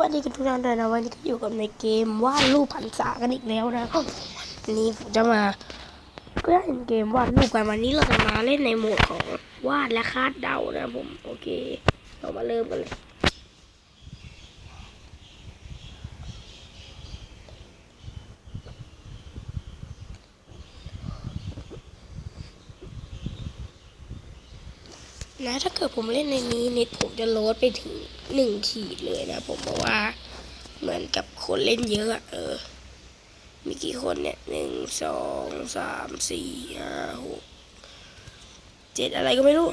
วัสดีกันทุกท่านด้วยนะวันนี้ก็อยู่กับในเกมวาดรูปพันษากันอีกแล้วนะครับวันนี้ผมจะมาก็เล่นเกมวาดรูปกันวันนี้เราจะมาเล่นในโหมดของวาดและคาดเดานะผมโอเค เรามาเริ่มกันเลยนะถ้าเกิดผมเล่นในนี้เน็ตผมจะโหลดไปถึง หนึ่งขีดเลยนะ ผมเพราะว่า เหมือนกับคนเล่นเยอะเออ มีกี่คนเนี่ยหนึ่งสองสามสี่ห้าหกเจ็ดอะไรก็ไม่รู้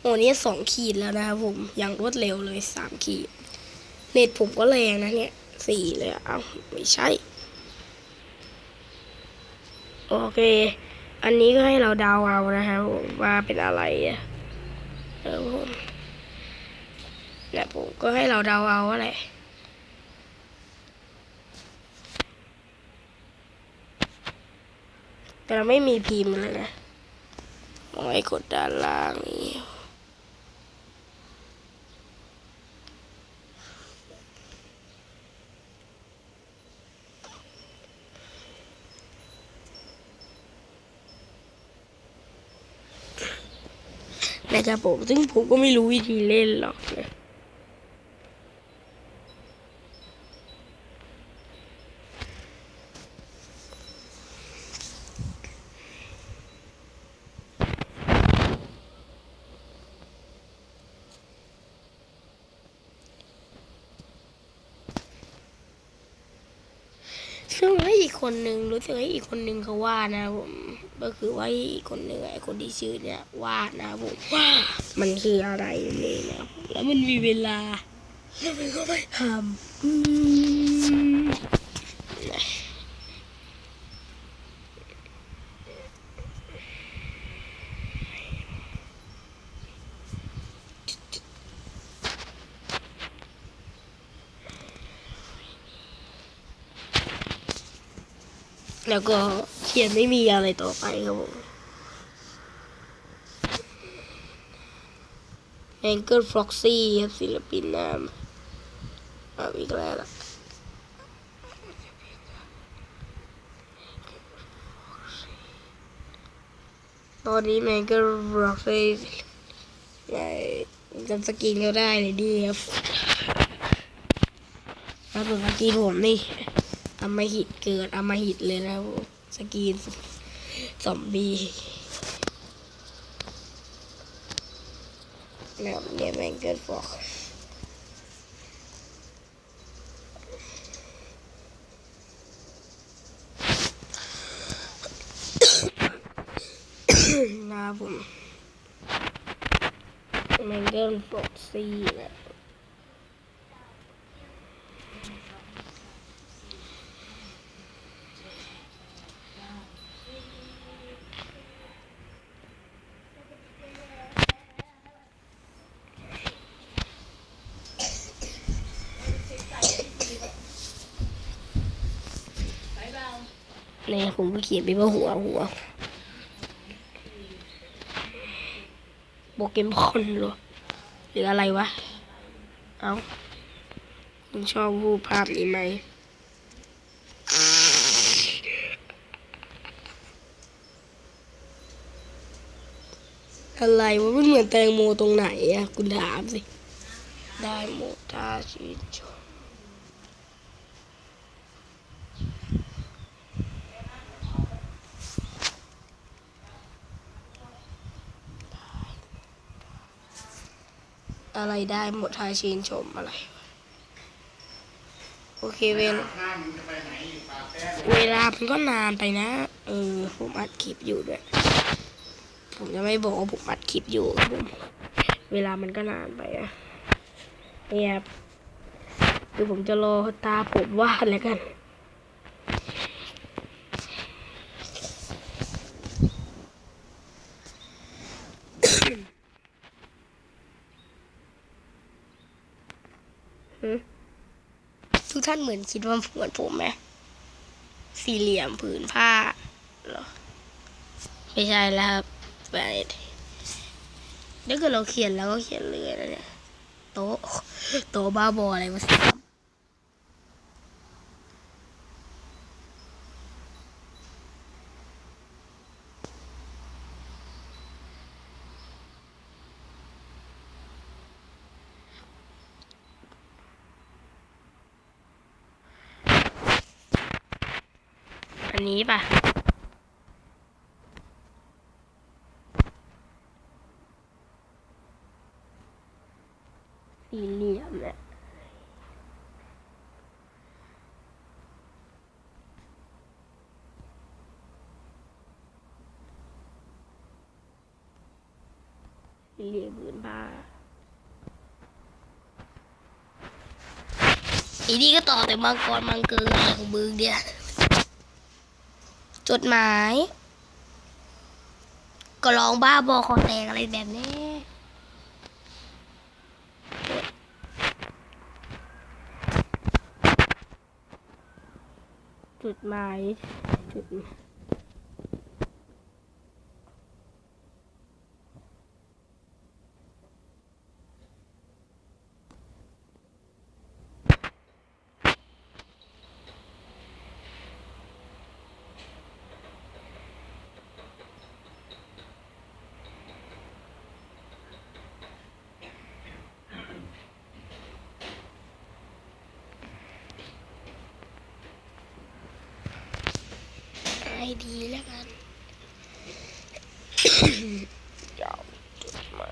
โอ้นี่สองขีดแล้วนะครับผมอย่างรวดเร็วเลยสามขีด เน็ตผมก็แรงนะเนี่ยสี่เลยเอา้าไม่ใช่ โอเค อันนี้ก็ให้เราเดาเอานะฮะผมว่าเป็นอะไรอะเออผมเนี่ยผมก็ให้เราเดาเอาอะไรแต่เราไม่มีพิมพ์เลยนะมองไอ้กดด้านล่างนี้ นะครับผม ซึ่งผมก็ไม่รู้วิธีเล่นหรอกนะซึ่งให้อีกคนนึงรู้สึกให้อีกคนนึงเขาว่านะผม ก็คือว่าอีกคนนึงไอ้คนที่ชื่อเนี่ยวาดนะผมว่ามันคืออะไรเลยนะแล้วมันมีเวลาแล้วมันก็ไม่ทำอืมแล้วก็เขียนไม่มีอะไรต่อไปครับผมแองเกิลฟล็อกซี่ครับศิลปินนามเอาอีกแล้วล่ะตอนนี้แมงเกิลฟล็อกซี่ไงจำสกินเขาได้เลยดีครับแล้วส่วนสกินผมนี่อำมาหิตเกิดอำมาหิตเลยนะครับ สกรีนซอมบี้แล้วเนี่ยแม่งเกิดฟอกนะครับผมแมงเกิลฟอกซี่นะ เนี่ยผมก็เขียนไปว่าหัวหัวโปเกมอนหรอหรืออะไรวะ เอาคุณชอบรูปภาพนี้ไหมอะไรวะมันเหมือนแตงโมตรงไหนอะคุณถามสิ ได้หมดถ้าชื่นชม อะไรได้หมดถ้าชื่นชมอะไร โอเคเวลเวลามันก็นานไปนะ เออ ผมอัดคลิปอยู่ด้วย ผมจะไม่บอกว่าผมอัดคลิปอยู่ครับผมเวลามันก็นานไปอะเนี่ยครับคือผมจะรอตาผมวาดแล้วกัน ท่านเหมือนคิดว่าเหมือนผมไหมสี่เหลี่ยมผืนผ้าหรอไม่ใช่แล้วครับไปถ้าเกิดเราเขียนแล้วก็เขียนเลยนะเนี่ยโต๊ะโต๊ะบ้าบออะไรมาสิอับ นี้ป่ะ สี่เหลี่ยมเนี่ยสี่เหลี่ยมพื้นผ้าอีนี่ก็ต่อแต่มังกรมังเกินอะไรของมึงเนี่ย จดหมาย ก็ร้องบ้าบอคอแตกอะไรแบบนี้จุดหมายจุด ไอดีแล้วกันเจ้าจุดมา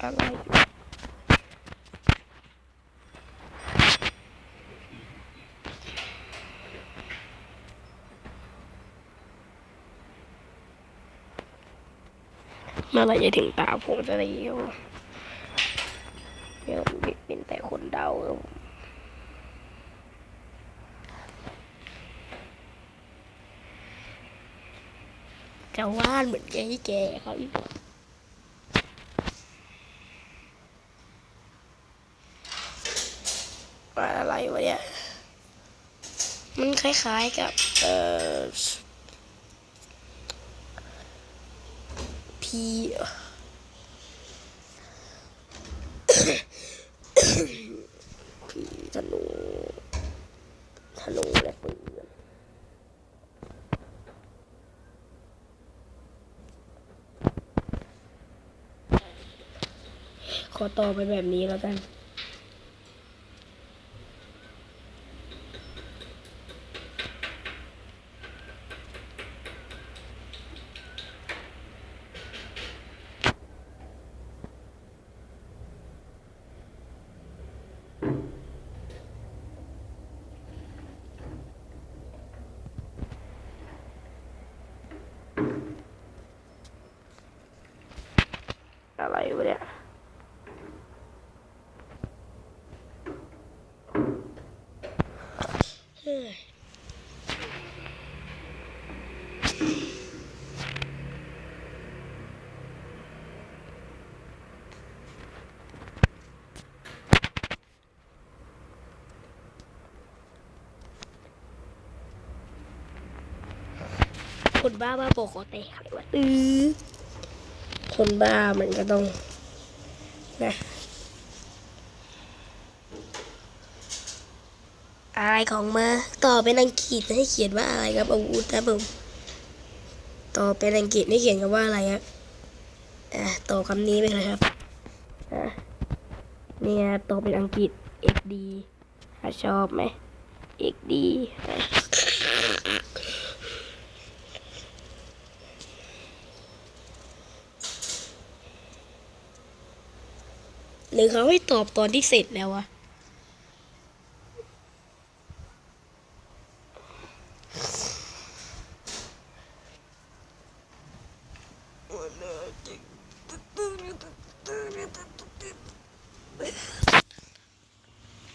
อะไรเมื่อไรจะถึงตาผมจะได้วเดี๋ยวเป็นแต่คนเดาครับ จะว่านเหมือนแกแกเขาอีกว่าอะไรวะเนี่ย มันคล้ายๆกับ เอ่อ พีพีธนูธนูและปืน ขอต่อไปแบบนี้แล้วกัน อะไรวะเนี่ย ค นบ้าบ้าโปกคอแตกอะไรวะตื้อคนบ้ามันก็ต้องนะ อะไรของมาต่อเป็นอังกฤษให้เขียนว่าอะไรครับอาวุธนะผมต่อเป็นอังกฤษให้เขียนกันว่าอะไรครับอะต่อคำนี้ไปเลยครับอะเนี่ยต่อเป็นอังกฤษ xd ชอบไหม xd หรือเขาให้ตอบตอนที่เสร็จแล้วอะ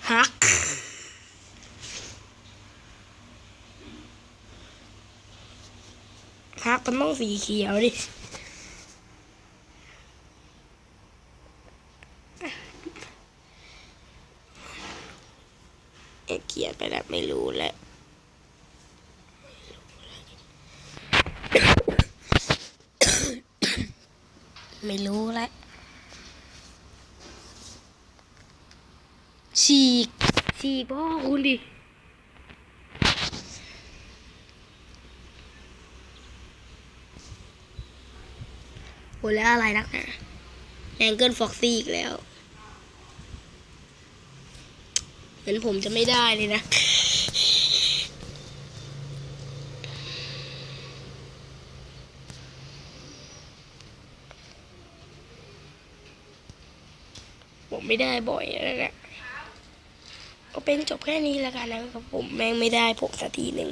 ฮัก ฮักมันต้องสีเขียวดิเขียนไปแล้วไม่รู้แล้วไม่รู้แล้วฉีกฉีกพ่อคุณดิ โหแล้วอะไรนักหนาแองเกิลฟ็อกซี่อีกแล้ว เหมือนผมจะไม่ได้เลยนะ ผมไม่ได้บ่อยแล้วนะก็เป็นจบแค่นี้แล้วกันนะครับผมแม่งไม่ได้ผมสักทีหนึ่ง